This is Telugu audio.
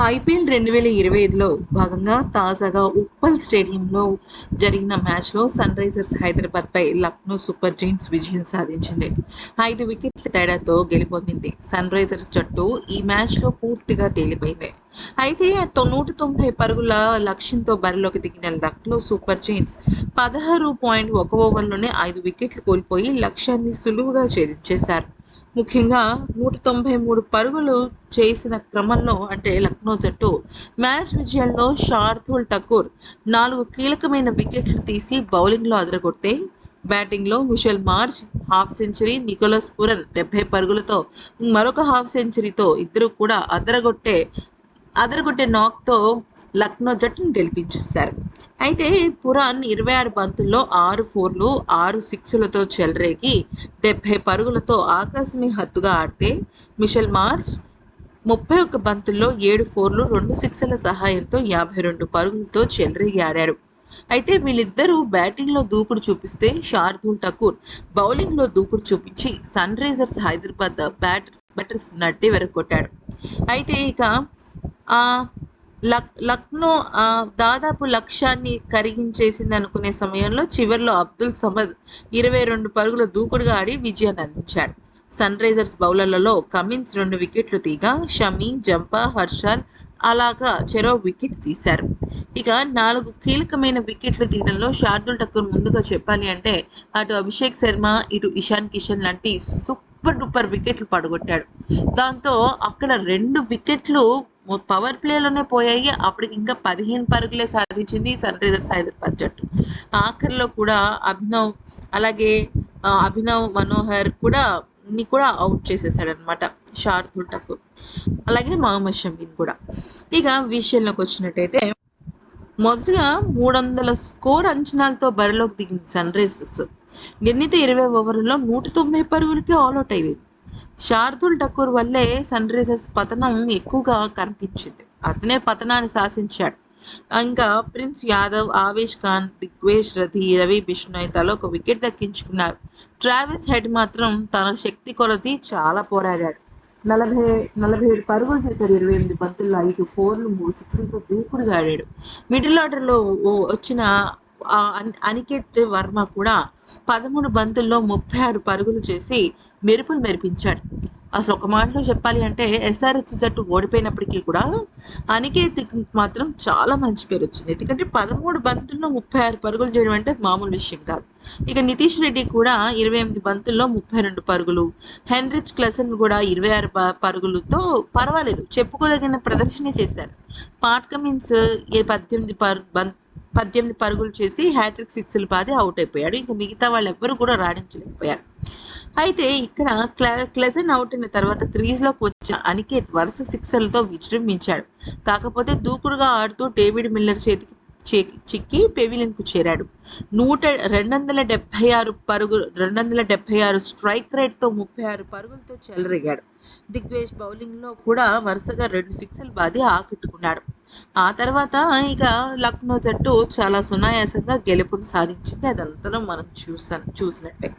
ఐపీఎల్ రెండు వేల ఇరవై ఐదులో భాగంగా తాజాగా ఉప్పల్ స్టేడియంలో జరిగిన మ్యాచ్లో సన్ రైజర్స్ హైదరాబాద్పై లక్నో సూపర్ జైంట్స్ విజయం సాధించింది. ఐదు వికెట్ల తేడాతో గెలుపొందింది సన్ రైజర్స్ జట్టు ఈ మ్యాచ్లో పూర్తిగా తేలిపోయింది. అయితే నూట తొంభై పరుగుల లక్ష్యంతో బరిలోకి దిగిన లక్నో సూపర్ జైంట్స్ పదహారు పాయింట్ ఒక ఓవర్లోనే ఐదు వికెట్లు కోల్పోయి లక్ష్యాన్ని సులువుగా ఛేదించేశారు. ముఖ్యంగా నూట తొంభై మూడు పరుగులు చేసిన క్రమంలో అంటే లక్నో జట్టు మ్యాచ్ విజయంలో షార్దుల్ ఠాకూర్ నాలుగు కీలకమైన వికెట్లు తీసి బౌలింగ్లో అదరగొడితే బ్యాటింగ్లో Mitchell Marsh half century Nicholas Pooran డెబ్బై పరుగులతో మరొక హాఫ్ సెంచరీతో ఇద్దరు కూడా అదరగొట్టే అదరగొట్టే నాక్తో లక్నో జట్టును గెలిపించేశారు. అయితే పురాన్ ఇరవై ఆరు బంతుల్లో ఆరు ఫోర్లు ఆరు సిక్స్లతో చెలరేగి డెబ్బై పరుగులతో ఆకాశమి హత్తుగా ఆడితే మిషెల్ మార్స్ ముప్పై ఒక్క బంతుల్లో ఏడు ఫోర్లు రెండు సిక్స్ల సహాయంతో యాభై రెండు పరుగులతో చెలరేగి ఆడాడు అయితే వీళ్ళిద్దరూ బ్యాటింగ్లో దూకుడు చూపిస్తే షార్దుల్ ఠాకూర్ బౌలింగ్లో దూకుడు చూపించి sun Risers Hyderabad batters batters నడ్డి వెరగొట్టాడు. అయితే ఇక లక్ లక్నో దాదాపు లక్ష్యాన్ని కరిగించేసింది అనుకునే సమయంలో చివరిలో అబ్దుల్ సమద్ ఇరవై రెండు పరుగుల దూకుడుగా ఆడి విజయాన్ని అందించాడు. సన్ రైజర్స్ బౌలర్లలో కమిన్స్ రెండు వికెట్లు తీగా షమి జంపా హర్షల్ అలాగా చెరో వికెట్ తీశారు. ఇక నాలుగు కీలకమైన వికెట్లు తీయడంలో శార్దుల్ ఠక్కర్ ముందుగా చెప్పాలి అంటే అటు అభిషేక్ శర్మ ఇటు ఇషాన్ కిషన్ లాంటి సూపర్ డూపర్ వికెట్లు పడగొట్టాడు. దాంతో అక్కడ రెండు వికెట్లు పవర్ ప్లేలోనే పోయాయి. అప్పటికి ఇంకా పదిహేను పరుగులే సాధించింది సన్ రైజర్స్ హైదరాబాద్ జట్టు ఆఖరిలో కూడా అభినవ్ అలాగే అభినవ్ మనోహర్ కూడా ని కూడా అవుట్ చేసేసాడు అనమాట షార్దుల్ ఠాకూర్ అలాగే మహమ్మద్ షమీన్ కూడా. ఇక విషయంలోకి వచ్చినట్టయితే మొదటిగా మూడు వందల స్కోర్ అంచనాలతో బరిలోకి దిగింది సన్ రైజర్స్. నిర్ణీత ఇరవై ఓవర్లలో నూట తొంభై పరుగులకే ఆల్అౌట్ అయ్యింది శార్దుల్ ఠాకూర్ వల్లే సన్ రైజర్స్ పతనం ఎక్కువగా కనిపించింది. అతనే పతనాన్ని శాసించాడు. ఇంకా ప్రిన్స్ యాదవ్ ఆవేష్ ఖాన్ దిగ్వేష్ రథి రవి బిష్ణోయ్ తల ఒక వికెట్ దక్కించుకున్నారు. ట్రావిస్ హెడ్ మాత్రం తన శక్తి కొలది చాలా పోరాడాడు. నలభై నలభై ఏడు పరుగులు చేశాడు ఇరవై ఎనిమిది బంతుల్లో ఐదు ఫోర్లు మూడు సిక్స్లతో దూకుడుగా ఆడాడు. మిడిల్ ఆర్డర్లో వచ్చిన అనికేత్ వర్మ కూడా పదమూడు బంతుల్లో ముప్పై ఆరు పరుగులు చేసి మెరుపులు మెరిపించాడు. అసలు ఒక మాటలో చెప్పాలి అంటే ఎస్ఆర్హెచ్ జట్టు ఓడిపోయినప్పటికీ కూడా అనికేత్ మాత్రం చాలా మంచి పేరు వచ్చింది. ఎందుకంటే పదమూడు బంతుల్లో ముప్పై ఆరు పరుగులు చేయడం అంటే మామూలు విషయం కాదు. ఇక నితీష్ రెడ్డి కూడా ఇరవై ఎనిమిది బంతుల్లో ముప్పై రెండు పరుగులు. హెన్రిచ్ క్లసన్ కూడా ఇరవై ఆరు పరుగులతో పర్వాలేదు. చెప్పుకోదగిన ప్రదర్శన చేశారు. పాట్ కమిన్స్ పద్దెనిమిది పర్ పద్దెనిమిది పరుగులు చేసి హ్యాట్రిక్ సిక్స్లు పాది అవుట్ అయిపోయాడు. ఇంకా మిగతా వాళ్ళు ఎవ్వరు కూడా రాణించలేకపోయారు. అయితే ఇక్కడ క్లెజన్ అవుట్ అయిన తర్వాత క్రీజ్లోకి వచ్చిన అనికేత్ వరుస సిక్సర్లతో విజృంభించాడు. కాకపోతే దూకుడుగా ఆడుతూ డేవిడ్ మిల్లర్ చేతికి చిక్కి పెవిలియన్కు చేరాడు. నూట రెండు వందల డెబ్బై ఆరు పరుగులు రెండు వందల డెబ్బై ఆరు స్ట్రైక్ రేట్తో ముప్పై ఆరు పరుగులతో చెలరేగాడు. దిగ్వేష్ బౌలింగ్లో కూడా వరుసగా రెండు సిక్స్లు బాది ఆకట్టుకున్నాడు. ఆ తర్వాత ఇక లక్నో జట్టు చాలా సునాయాసంగా గెలుపును సాధించింది. అదంతా మనం చూసాను చూసినట్టే.